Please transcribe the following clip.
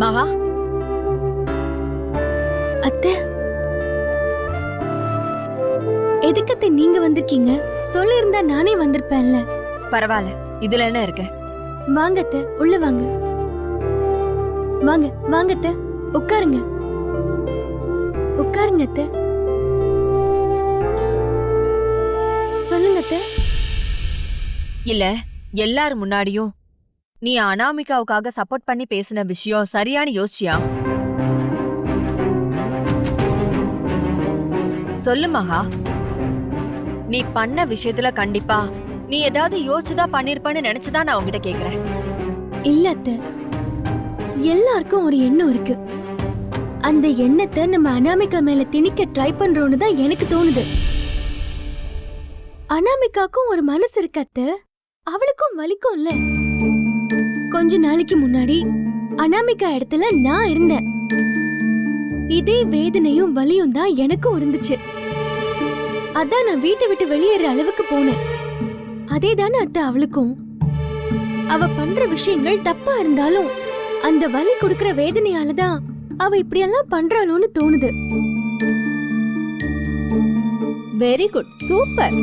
மகா அத்தை? எதுக்கத்தை நீங்க வந்திருக்கீங்க? சொல்லியிருந்தா நானே வந்திருப்பேன்ல. பரவாயில்ல. இதுல என்ன இருக்கு? வாங்க அத்தை உள்ள வாங்க. வாங்க வாங்க அத்தை உட்காருங்க. உட்காருங்க அத்தை. சொல்லுங்க அத்தை. இல்ல எல்லார் முன்னாடியும் நீ அனாமிகாவுக்காக சப்போர்ட் பண்ணி பேசின விஷயம் சரியானு யோசிச்சியா? சொல்லு மகா. நீ பண்ண விஷயத்துல கண்டிப்பா நீ ஏதாவது யோசிச்சுதா பண்ணிருப்பன்னு நினைச்சுதான் நான் உங்ககிட்ட கேக்குறேன். இல்ல அத்தை. எல்லாருக்கும் ஒரு எண்ணம் இருக்கு. அந்த எண்ணத்தை நம்ம அனாமிகா மேல திணிக்க ட்ரை பண்றோம்னு தான் எனக்கு தோணுது. அனாமிகாக்கும் ஒரு மனசு இருக்கு அத்தை. அவளுக்கும் வலிக்கும்ல. கொஞ்ச நாளைக்கு முன்னாடி அனாமிகா இடத்துல நான் இருந்தேன். இதே வேதனையும் வலியும் தான் எனக்கும் இருந்துச்சு. அதான் நான் வீட்டை விட்டு வெளியேற அளவுக்கு போனேன். அதே தானே அத்தை அவளுக்கும். அவ பண்ற விஷயங்கள் தப்பா இருந்தாலும் அந்த வலி கொடுக்கிற வேதனையால தான் அவ இப்படியெல்லாம் பண்றாளோன்னு தோணுது. Very good super